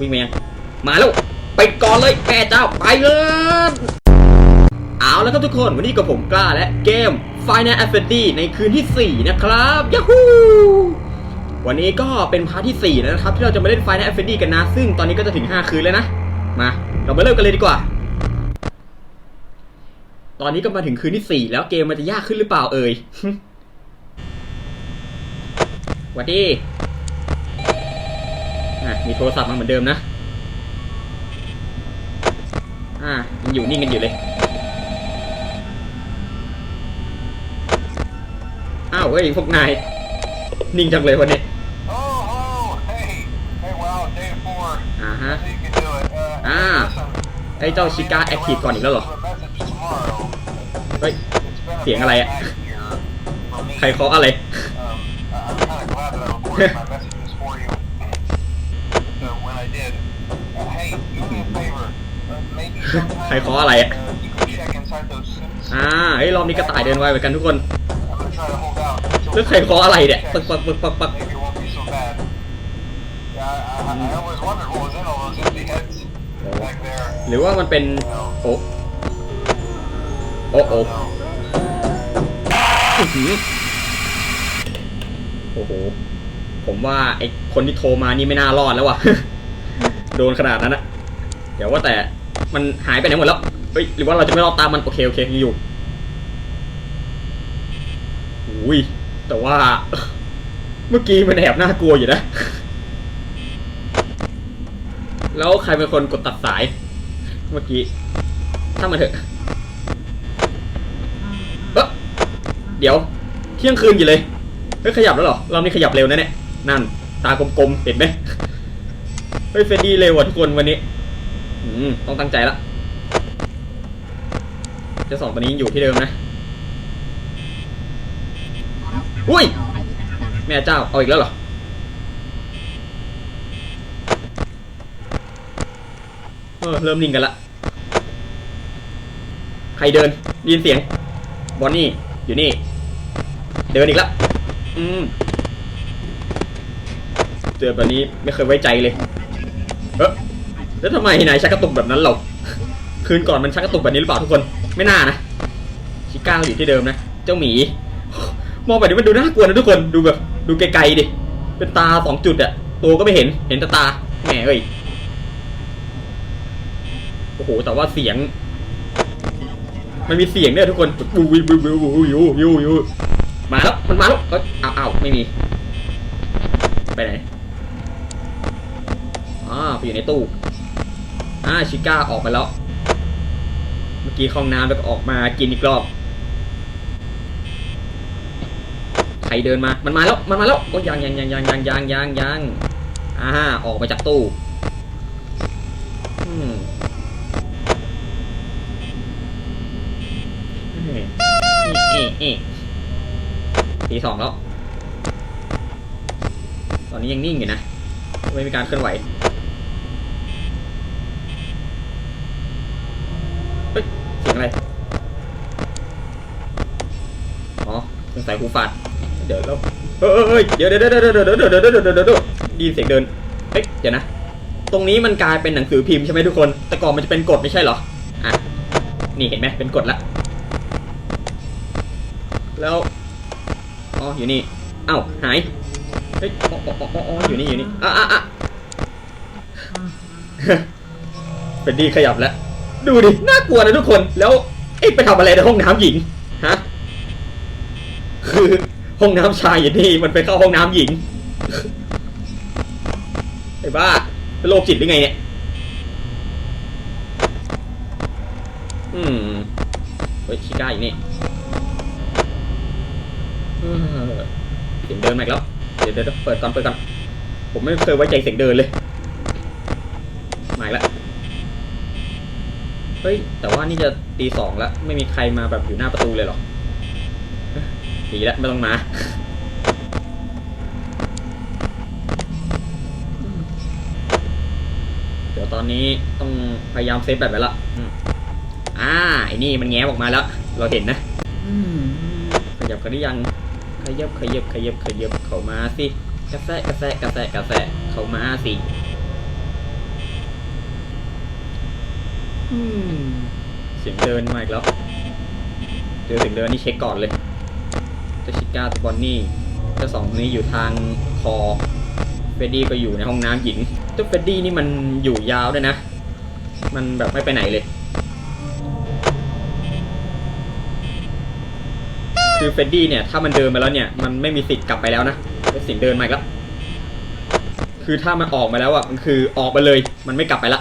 วิ่งมายังมาแล้วไปก่อนเลยแม่เจ้าไปเลยเอาแล้วครับทุกคนวันนี้กับผมกล้าและเกม Final Fantasy ในคืนที่ 4 นะครับย a ฮูวันนี้ก็เป็นพาร์ทที่ 4 แล้วนะครับ ที่เราจะมาเล่น Final Fantasy กันนะ ซึ่งตอนนี้ก็จะถึง 5 คืนแล้วนะ มา เรามาเริ่มกันเลยดีกว่า ตอนนี้ก็มาถึงคืนที่ 4 แล้วเกมมันจะยากขึ้นหรือเปล่าเอ่ยหวัดดี มีโทรศัพท์มาเหมือนเดิมนะ อ่ายังอยู่นิ่งกันอยู่เลย อ้าวเฮ้ยพวกนาย นิ่งจังเลยวันนี้ อ่าฮะ I think you can do it. Uh, Ah. listen, ไอ้เจ้าชิก้าแอคทีฟก่อนอีกแล้วเหรอ เฮ้ย เสียงอะไรอะใครเคาะอะไร ใครเคาะอะไรอะ uh, you can check inside those suits. อ่าเฮ้ยรอบนี้กระต่ายเดินไวเหมือนกันทุกคน I'm gonna try to hold out. until แล้วใครเคาะอะไรเนี่ยปักปักปักปักปัก Maybe it won't be so bad. Yeah, I, I, I always wondered what was in all those empty heads back there. หรือว่ามันเป็นโอ้โอ้โอ้ No. อื้อหือโอ้โห ผมว่าไอคนที่โทรมานี่ไม่น่ารอดแล้วว่ะ โดนขนาดนั้นอะเดี๋ยวว่าแต่ มันหายไปไหนหมดแล้ว เฮ้ย หรือว่าเราจะไม่รอดตามมันโอเคโอเคยังอยู่อุ้ยแต่ว่า เมื่อกี้มันแอบน่ากลัวอยู่นะ แล้วใครเป็นคนกดตัดสาย เมื่อกี้ถ้ามันเถอะเออเดี๋ยว เที่ยงคืนอยู่เลยเฮ้ยขยับแล้วเหรอรอบนี้ขยับเร็วนะเนี่ยนั่น ตากลมๆเห็นไหมเฮ้ยเฟดดี้เร็วว่ะทุกคนวันนี้ อืมต้องตั้งใจละเจ้าสองตัวนี้ยังอยู่ที่เดิมนะอุ้ย แม่เจ้า เอาอีกแล้วเหรอ เออ เริ่มนิ่งกันละ ใครเดินด้ยินเสียง บอนนี่ อยู่นี่ เดินอีกแล้วอืมเจอแบบนี้ไม่เคยไว้ใจเลย เออ แล้วทำไมนายชักกระตุกแบบนั้นเราคืนก่อนมันชักกระตุกแบบนี้หรือเปล่าทุกคน ไม่น่านะ ชิก้าอยู่ที่เดิมนะ เจ้าหมี มองไปนี่มันดูน่ากลัวนะทุกคน ดูแบบ ดูไกลๆดิ เป็นตาสองจุดอะตัวก็ไม่เห็น เห็นแต่ตา แหมเอ้ย โอ้โห แต่ว่าเสียง มันมีเสียงเนี่ยทุกคนบูวิววิววิววิววิววิววิวมาแล้ว มันมาแล้วเอ้ยอ้าวอ้าวไม่มี ไปไหน อ่าไปอยู่ในตู้ อ่าชิก้าออกไปแล้ว เมื่อกี้ห้องน้ำแล้วก็ออกมากินอีกรอบ ใครเดินมา มันมาแล้ว มันมาแล้วโอ้ยยังยังยังยังยังยังยังยังอ่าออกมาจากตู้ทีสองแล้ว ตอนนี้ยังนิ่งอยู่นะ ไม่มีการเคลื่อนไหว เฮ้ยเสียงอะไร อ๋อสงสัยหูฝาด เดี๋ยวแล้วเฮ้ยเฮ้ย เดี๋ยวเดี๋ยวเดี๋ยวเดี๋ยวเดี๋ยวเดี๋ยวเดี๋ยวเดี๋ยวเดี๋ยวเดี๋ยวด้ยินเสียงเดิน เฮ้ย เดี๋ยวนะ ตรงนี้มันกลายเป็นหนังสือพิมพ์ใช่ไหมทุกคน แต่ก่อนมันจะเป็นกฎไม่ใช่เหรอ อะ นี่เห็นไหมเป็นกฎละ แล้ว อ๋อ อยู่นี่ เอ้า หาย เฮ้ย อ๋ออ๋ออ๋ออ๋ออยู่นี่อยู่นี่ อะอะอะเป็นดีขยับแล้ว ดูดิ น่ากลัวนะทุกคน แล้วเอ๊ะไปทำอะไรในห้องน้ำหญิง ฮะ คือห้องน้ำชายอยู่นี่มันไปเข้าห้องน้ำหญิง ไอ้บ้าเป็นโรคจิตหรือไงเนี่ย อืมเฮ้ยชิก้าอยู่นี่เออเสียงเดินมาอีกแล้ว เดี๋ยวเดี๋ยวเปิดก่อนเปิดก่อน ผมไม่เคยไว้ใจเสียงเดินเลย มาอีกแล้ว เฮ้ย แต่ว่านี่จะตีสองแล้วไม่มีใครมาแบบอยู่หน้าประตูเลยเหรอเอ้ยดีแล้วไม่ต้องมา เดี๋ยวตอนนี้ต้องพยายามเซฟแบบไว้ละอืมอ่าไอ้นี่มันแง้มออกมาแล้ว เราเห็นนะขยับกันหรือยัง ขยับขยับขยับขยับเข้ามาสิกระแสกระแสกระแสกระแสเข้ามาสิ อืมเสียงเดินมาอีกแล้ว เจอเสียงเดินนี่เช็คก่อนเลยเจะชิก้าตัวบอนนี่เจ้าสองคนนี้อยู่ทางคอ เฟดดี้ก็อยู่ในห้องน้ำหญิงเจ้าเฟดดี้นี่มันอยู่ยาวด้วยนะ มันแบบไม่ไปไหนเลย คือเฟดดี้เนี่ยถ้ามันเดินมาแล้วเนี่ยมันไม่มีสิทธิ์กลับไปแล้วนะเป็นเสียงเดินมาอีกแล้ว คือถ้ามันออกมาแล้วอะมันคือออกมาเลย มันไม่กลับไปละ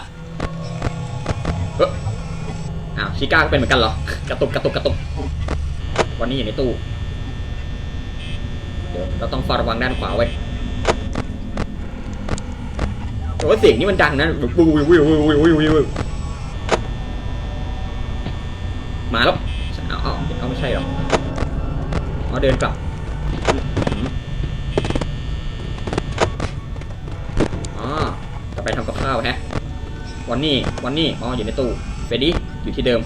ชิก้าก็เป็นเหมือนกันเหรอกระตุกกระตุกกระตุกวันนี้อยู่ในตู้เดี๋ยวเราต้องเฝ้าระวังด้านขวาไว้แต่ว่าเสียงนี้มันดังนะวิววิววิววิววิววิวมาแล้วเอาเอาเอาไม่ใช่หรอเอาเดินกลับอ๋อกลับไปทำกับข้าวฮะวันนี้วันนี้อ๋ออยู่ในตู้เฟรดดี้ อยู่ที่เดิม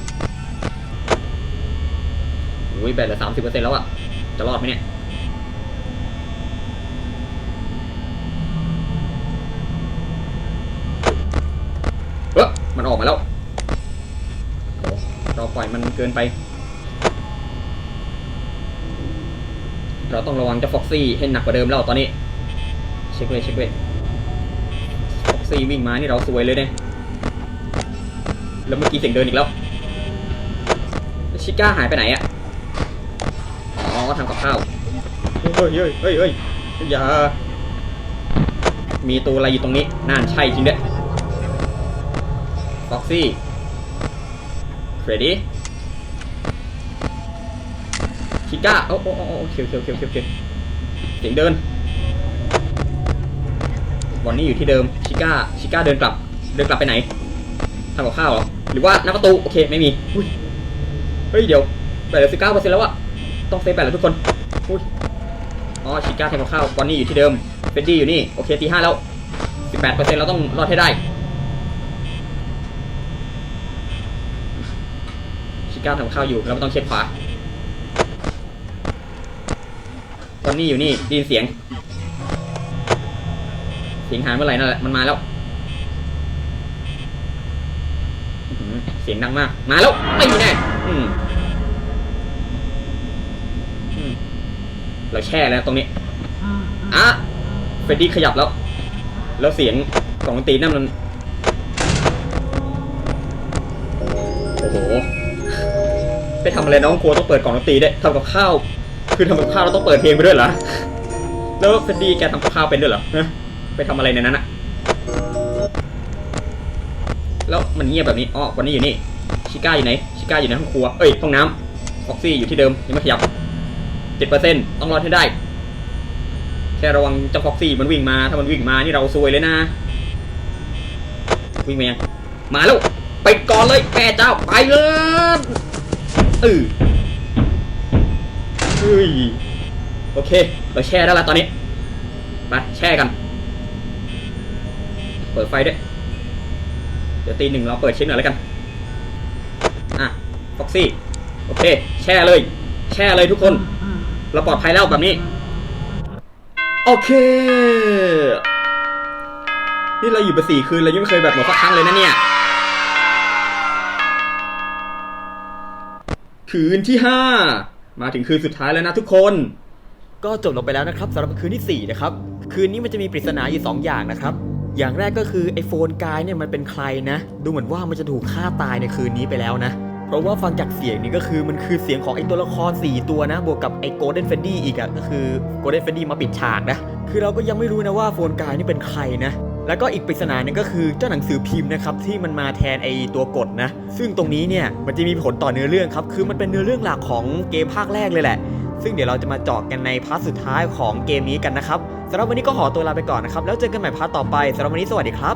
อุ้ยแบตเหลือสามสิบเปอร์เซ็นต์แล้วอะจะรอดไหมเนี่ยเออมันออกมาแล้วเราปล่อยมันเกินไป เราต้องระวังเจ้าฟ็อกซี่ให้หนักกว่าเดิมแล้วตอนนี้ เช็คเลยเช็คเลยฟ็อกซี่วิ่งมานี่เราสวยเลยเนี่ย แล้วเมื่อกี้เสียงเดินอีกแล้วแล้ว ชิก้าหายไปไหนอะอ๋อทำกับข้าว เฮ้ยเฮ้ยเฮ้ยเฮ้ยอย่า มีตัวอะไรอยู่ตรงนี้น่านใช่จริงด้วยฟ็อกซี่เฟรดดี้ชิก้าโอ้โอ้โอ้โอเคโอเคโอเคโอเคโอเคเสียงเดินวันนี้อยู่ที่เดิมชิก้าชิก้าเดินกลับ เดินกลับไปไหน ทำกับข้าวเหรอหรือว่าหน้าประตูโอเคไม่มีอุ้ยเฮ้ยเดี๋ยวแปดสิบเก้าเปอร์เซ็นต์แล้วอะต้องเซฟแปดแล้วทุกคนอุ้ยอ๋อชิก้าทำกับข้าววันนี้อยู่ที่เดิมเฟดดี้อยู่นี่โอเคตีห้าแล้วสิบแปดเปอร์เซ็นต์เราต้องรอดให้ได้ชิก้าทำกับข้าวอยู่เราไม่ต้องเช็คขวาตอนนี้อยู่นี่ดยินเสียงเสียงหายเมื่อไหร่นั่นแหละมันมาแล้วอื้อหือ เสียงดังมาก มาแล้ว ไม่แน่อืมอืมเราแช่แล้วตรงนี้อะเฟรดดี้ขยับแล้ว แล้วเสียงของตีนั่นมันโอ้โหไปทำอะไรน้องครัวต้องเปิดกล่องดนตรีด้วยทำกับข้าว คือทำกับข้าวเราต้องเปิดเพลงไปด้วยเหรอ แล้วเฟรดดี้แกทำกับข้าวเป็นด้วยเหรอ ไปทำอะไรในนั้นอะ แล้วมันเงียบแบบนี้อ๋อวันนี้อยู่นี่ชิก้าอยู่ไหนชิก้าอยู่ในห้องครัวเอ้ยห้องน้ำฟ็อกซี่อยู่ที่เดิมยังไม่ขยับเจ็ดเปอร์เซ็นต์ต้องรอดให้ได้ แค่ระวังเจ้าฟ็อกซี่มันวิ่งมาถ้ามันวิ่งมานี่เราซวยเลยนะ วิ่งมายังมาแล้วไปก่อนเลยแม่เจ้าไปเลยเออเฮ้ยโอเค เราแช่ได้แล้วตอนนี้ไปแช่กัน เปิดไฟด้วย เดี๋ยวตีหนึ่งเราเปิดเช็คหน่อยแล้วกัน อะฟ็อกซี่ โอเค แช่เลย แช่เลยทุกคน เราปลอดภัยแล้วแบบนี้ โอเค นี่เราอยู่ไปสี่คืนเรายังไม่เคยแบบหมดสักครั้งเลยนะเนี่ย คืนที่ห้า มาถึงคืนสุดท้ายแล้วนะทุกคนก็จบลงไปแล้วนะครับสำหรับคืนที่ 4 นะครับ คืนนี้มันจะมีปริศนาอยู่ 2 อย่างนะครับ อย่างแรกก็คือไอโฟนกายเนี่ยมันเป็นใครนะ ดูเหมือนว่ามันจะถูกฆ่าตายในคืนนี้ไปแล้วนะ เพราะว่าฟังจากเสียงนี่ก็คือมันคือเสียงของไอตัวละคร 4 ตัวนะ บวกกับไอโกลเด้นเฟนดี้อีกอะก็คือโกลเด้นเฟนดี้มาปิดฉากนะ คือเราก็ยังไม่รู้นะว่าโฟนกายนี่เป็นใครนะแล้วก็อีกปริศนาหนึงก็คือเจ้าหนังสือพิมพ์นะครับที่มันมาแทนไอตัวกฎนะ ซึ่งตรงนี้เนี่ยมันจะมีผลต่อเนื้อเรื่องครับ คือมันเป็นเนื้อเรื่องหลักของเกมภาคแรกเลยแหละ ซึ่งเดี๋ยวเราจะมาเจาะกันในพาร์ทสุดท้ายของเกมนี้กันนะครับสำหรับวันนี้ก็ขอตัวลาไปก่อนนะครับแล้วเจอกันใหม่พาร์ทต่อไปสำหรับวันนี้สวัสดีครับ